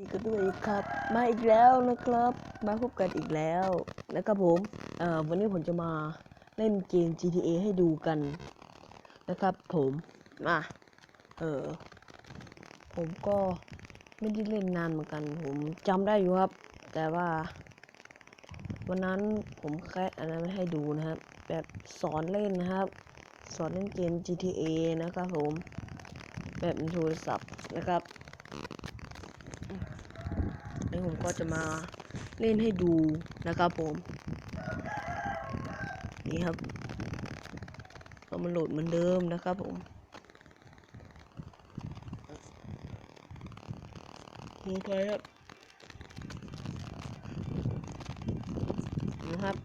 ดีกันด้วยครับ มาอีกแล้วนะครับ มาพบกันอีกแล้วนะครับผมเอ่อวันนี้ผมจะมาเล่นเกม GTA ให้ดูกันนะครับ ผมมาเออผมก็ไม่ได้เล่นนานเหมือนกัน ผมจำได้อยู่ครับ แต่ว่า วันนั้นผมแค่อันนั้นไม่ให้ดูนะครับ แบบสอนเล่นนะครับ สอนเล่นเกม GTA นะครับผม แบบโทรศัพท์นะครับ แล้วผมก็จะมาเล่นให้ดูนะครับผม นี่ครับก็มันโหลดเหมือนเดิมนะครับผมโอเคครับนะครับ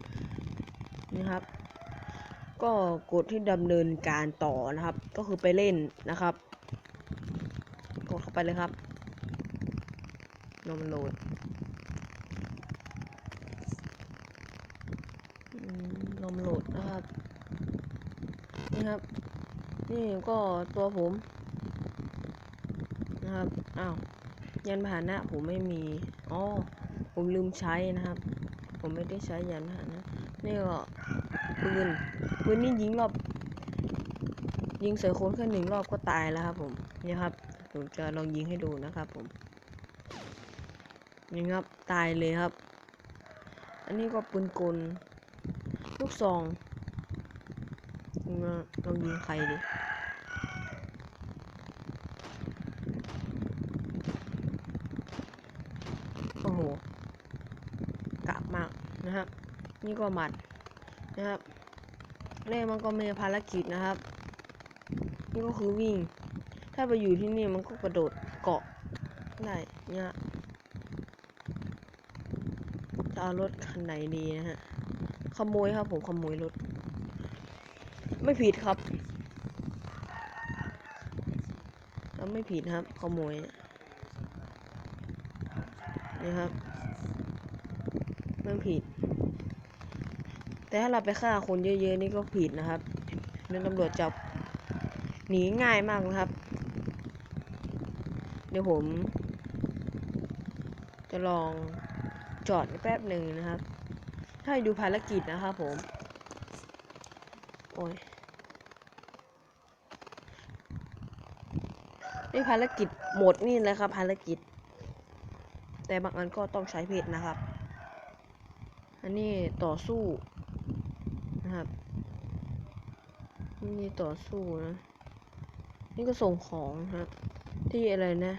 นี่ครับ ก็กดที่ดำเนินการต่อนะครับ ก็คือไปเล่นนะครับ กดเข้าไปเลยครับ นมโหลดนมโหลดนะครับ นี่ครับ นี่ก็ตัวผม นะครับ อ้าว ยันพาหนะผมไม่มี อ๋อ ผมลืมใช้นะครับ ผมไม่ได้ใช้ยันพาหนะ นี่ก็ปืนปืนนี่ยิงรอบ ยิงใส่คนแค่หนึ่งรอบก็ตายแล้วครับผม นี่ครับ ผมจะลองยิงให้ดูนะครับผม นี่ครับตายเลยครับ อันนี้ก็ปืนกล ลูกซองมาลองยิงใครดิโอ้โหกะมากนะครับ นี่ก็หมัดนะครับเล่มันก็มีภารกิจนะครับ นี่ก็คือวิ่ง ถ้าไปอยู่ที่นี่มันก็กระโดดเกาะได้เนี่ย จะเอารถคันไหนดีนะฮะ ขโมยครับผมขโมยรถ ไม่ผิดครับเราไม่ผิดครับ ขโมยนี่ครับไม่ผิด แต่ถ้าเราไปฆ่าคนเยอะๆนี่ก็ผิดนะครับเรื่องตำรวจจับหนีง่ายมากนะครับ เดี๋ยวผม จะลอง จอดแป๊บหนึ่งนะครับ ให้ดูภารกิจนะครับผม โอ้ย นี่ภารกิจหมดนี่เลยครับภารกิจ แต่บางอันก็ต้องใช้เพชรนะครับ อันนี้ต่อสู้นะครับนี่ต่อสู้นะ นี่ก็ส่งของนะครับ ที่อะไรนะ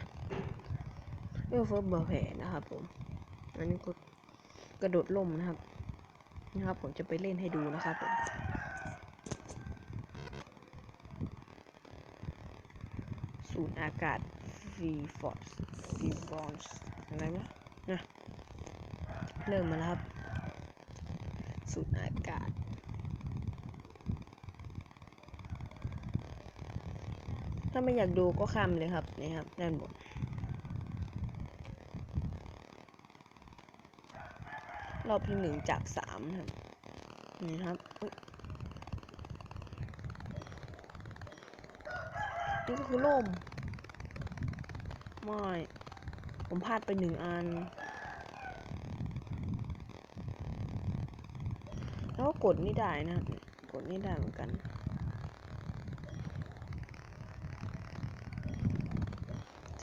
เองเฟิร์สเบอร์แผลนะครับผม อันนี้ก็ กระโดดล่มนะครับ นะครับ ผมจะไปเล่นให้ดูนะครับผมสูตรอากาศฟีฟอร์สฟีฟอนส์อะไรนะนะเริ่มมาแล้วครับสูตรอากาศถ้าไม่อยากดูก็ข้ามเลยครับนี่ครับด้านบน รอบที่หนึ่งจากสามครับนี่นะครับนี่ก็คือล่มไม่ผมพลาดไปหนึ่งอัน แล้วก็กดนี่ได้นะครับ กดนี่ได้เหมือนกัน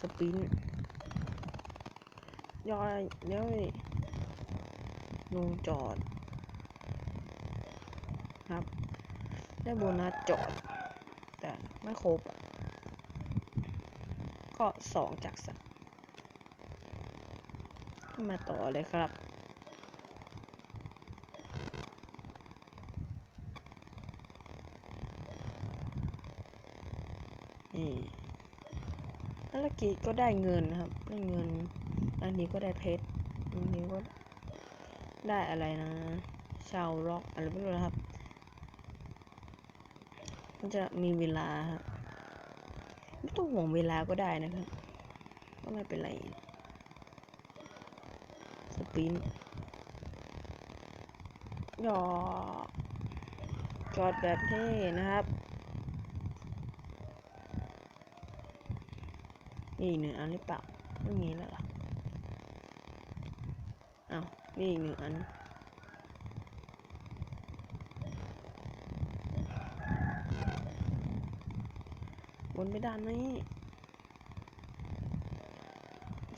สปินย่อยเดี๋ยวดิ ลงจอด ครับ ได้โบนัสจอด แต่ไม่ครบ ก็สองจากสามมาต่อเลยครับนี่ภารกิจก็ได้เงินนะครับ ได้เงิน อันนี้ก็ได้เพชร อันนี้ก็ ได้อะไรนะ ชาวล็อกอะไรไม่รู้นะครับมันจะมีเวลาครับไม่ต้องห่วงเวลาก็ได้นะครับก็ไม่เป็นไรสปรินหยอจอดแบบเท่นะครับนี่อีกหนึ่งอันหรือเปล่าไม่มีแล้วเหรอ นี่อีกหนึ่งอัน บนไปด้านนี้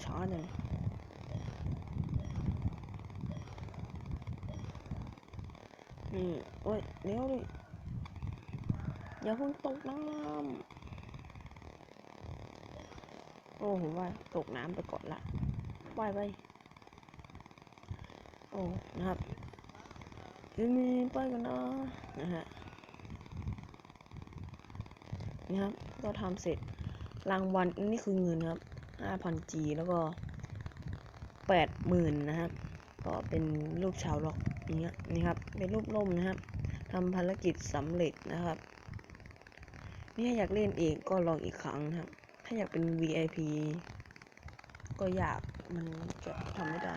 ช้าจังนี่โอ้ยเร็วดิอย่าเพิ่งตกน้ำโอ้ผมว่าตกน้ำไปก่อนละว่ายไป อ้นะครับยูมีไปกันนะนะฮะนี่ครับก็ทำเสร็จรางวัลอันนี่คือเงินครับ 5,000G แล้วก็80,000นะครับ ก็เป็นรูปชาวล็อกอย่างเงี้ยนี่ครับ เป็นรูปล่มนะครับทำภารกิจสำเร็จนะครับนี่ถ้าอยากเล่นเองก็ลองอีกครั้งนะครับ ถ้าอยากเป็น VIP ก็อยากมันจะทำไม่ได้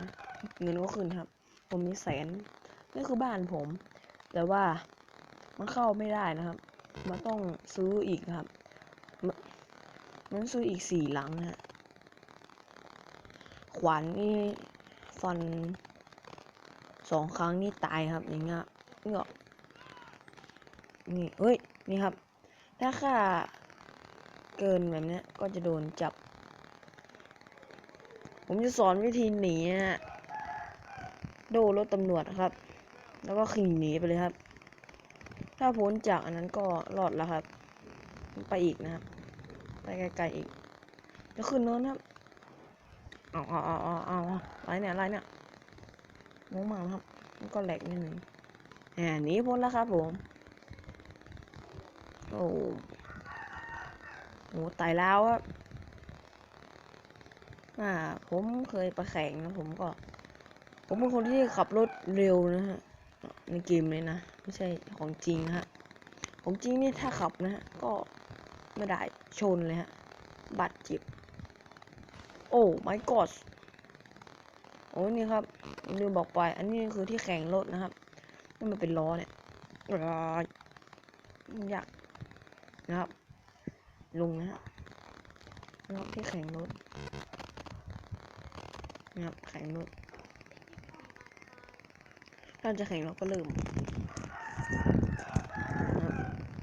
เงินก็ขึ้นครับ ผมมีแสนนี่คือบ้านผม แต่ว่ามันเข้าไม่ได้นะครับ มันต้องซื้ออีกครับ มันซื้ออีกสี่หลังนะฮะขวานนี่ฟันสองครั้งนี่ตายครับ อย่างเงี้ยนี่ก็นี่เฮ้ย นี่ครับ ถ้าค่าเกินแบบเนี้ยก็จะโดนจับ ผมจะสอนวิธีหนีนะ โดรถตำรวจครับ แล้วก็ขี่หนีไปเลยครับ ถ้าพ้นจากอันนั้นก็รอดแล้วครับ ไปอีกนะครับ ไปไกลๆอีกจะขึ้นโน้นครับเอาเอาเอาเอาเอาไรเนี่ยไรเนี่ยงงมากครับมันก็แหลกนิดนึงแหมหนีพ้นแล้วครับผมโอ้โหตายแล้วครับอ่า ผมเคยไปแข่งนะผมก็ ผมเป็นคนที่ขับรถเร็วนะฮะในเกมเลยนะ ไม่ใช่ของจริงนะฮะของจริงเนี่ยถ้าขับนะฮะก็ไม่ได้ชนเลยฮะบาดเจ็บโอ้ my god โอ้นี่ครับลืมบอกไป อันนี้คือที่แข่งรถนะครับนี่มันเป็นล้อเนี่ยอ่าอยากนะครับ ลงนะฮะนะครับที่แข่งรถนะครับแข่งรถ ถ้าจะแข่งเราก็เริ่ม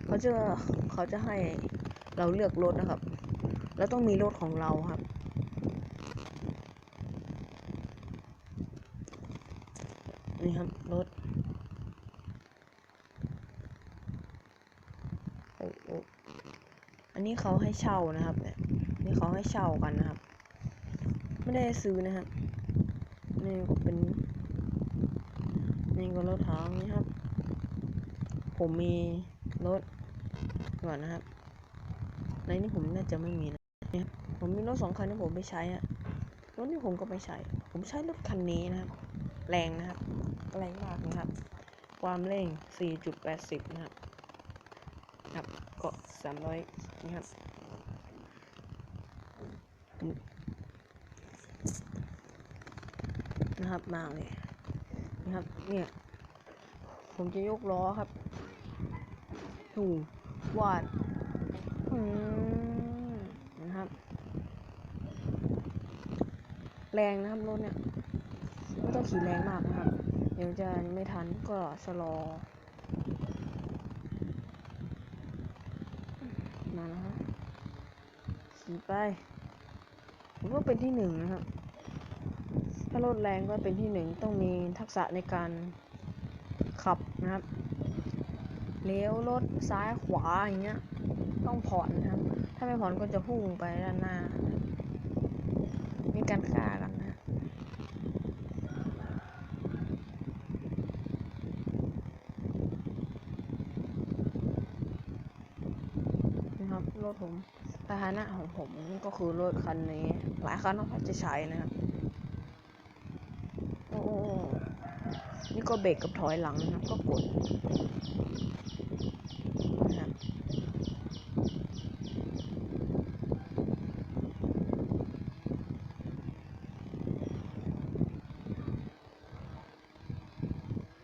เขาจะเขาจะให้เราเลือกรถนะครับ แล้วต้องมีรถของเราครับ นี่ครับรถโอ้โออันนี้เขาให้เช่านะครับเนี่ยนี่เขาให้เช่ากันนะครับ ไม่ได้ซื้อนะครับนี่ก็เป็น นี่ก็รถถังนี่ครับ ผมมีรถก่อนนะครับ ในนี้ผมน่าจะไม่มีนะเนี่ยผมมีรถสองคันที่ผมไม่ใช้อะรถที่ผมก็ไม่ใช้ ผมใช้รถคันนี้นะครับ แรงนะครับ แรงมากนะครับ ความเร่ง 4.80 นะครับ ครับก็300นะครับนะครับมากเลย นะครับ เนี่ย ผมจะยกล้อครับถูวาดอืมนะครับ แรงนะครับรถเนี่ย ไม่ต้องขี่แรงมากนะครับ เดี๋ยวจะไม่ทันก็ชะลอมาแล้วครับขี่ไปผมก็เป็นที่หนึ่งนะครับ ถ้ารถแรงก็เป็นที่หนึ่งต้องมีทักษะในการขับนะครับ เลี้ยวรถซ้ายขวาอย่างเงี้ย ต้องผ่อนนะครับ ถ้าไม่ผ่อนก็จะพุ่งไปด้านหน้า มีการฆ่ากันนะนะครับรถผมพานะของผมก็คือรถคันนี้ หลายคันเขาจะใช้นะครับ โอ้โอ้โอ้ นี่ก็เบรกกับถอยหลังนะครับ ก็กดนะครับ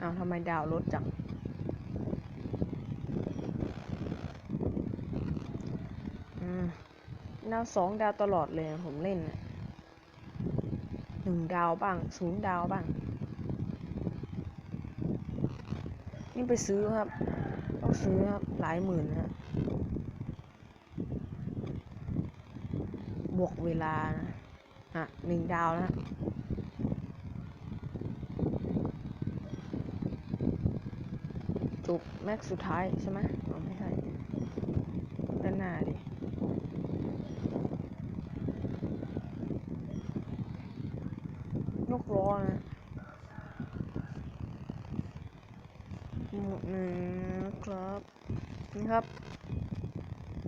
อ้าทำไมดาวรถจังอืมดาวสองดาวตลอดเลยผมเล่นหนึ่งดาวบ้างศูนย์ดาวบ้าง นี่ไปซื้อครับ ต้องซื้อครับ หลายหมื่นนะบวกเวลานะฮะหนึ่งดาวนะจบแม็กสุดท้ายใช่ไหมอ๋อไม่ใช่ด้านหน้าดิยกล้อนะหมดหนึ่งนะ ครับนี่ครับ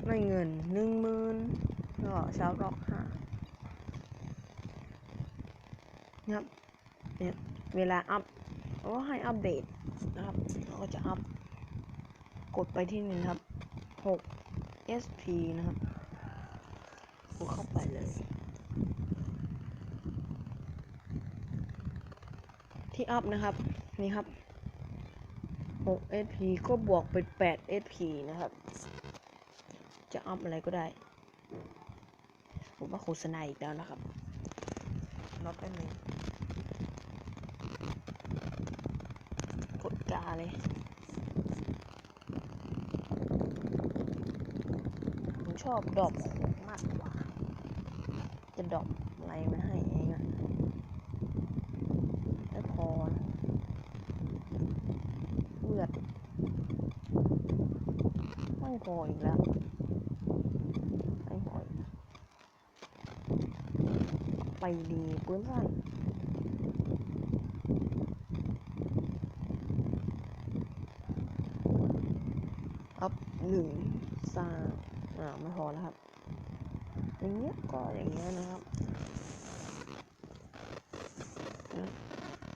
ได้เงินหนึ่งหมื่นก็ชาวร็อกห้านี่ครับเนี่ยเวลาอัพเราก็ให้อัปเดตนะครับเราก็จะอัพกดไปที่นี่ครับ 6 SP นะครับกดเข้าไปเลย ที่อัพนะครับ นี่ครับ 6 SP ก็บวกเป็น8 SP นะครับ จะอัพอะไรก็ได้ ผมว่าโฆษณาอีกแล้วนะครับรอแป๊บนึงกดกาเลยผมชอบดอกของมากกว่า จะดอกอะไรมันให้เองอะไม่พอนะเลือด ไม่พออีกแล้วไม่พออีกไปดีปืนสั้นอัพหนึ่งสางอ่าไม่พอแล้วครับอย่างเงี้ยก็อย่างเงี้ยนะครับ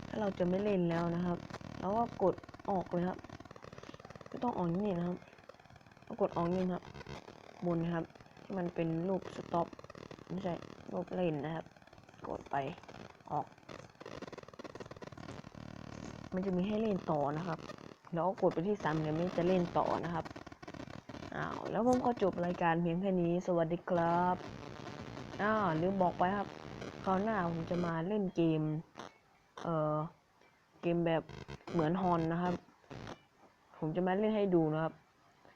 ถ้าเราจะไม่เล่นแล้วนะครับเราก็กดออกเลยครับ ไม่ต้องออกนี่นะครับ ก็กดออกนี่ครับ บนครับ ที่มันเป็นรูปสต็อปไม่ใช่รูปเล่นนะครับ กดไปออก มันจะมีให้เล่นต่อนะครับแล้วก็กดไปที่สามเหลี่ยมนี้จะเล่นต่อนะครับอ้าวแล้วผมก็จบรายการเพียงแค่นี้ สวัสดีครับอ้าวลืมบอกไปครับคราวหน้าผมจะมาเล่นเกม เอ่อ เกมแบบเหมือนฮอนนะครับ ผมจะมาเล่นให้ดูนะครับ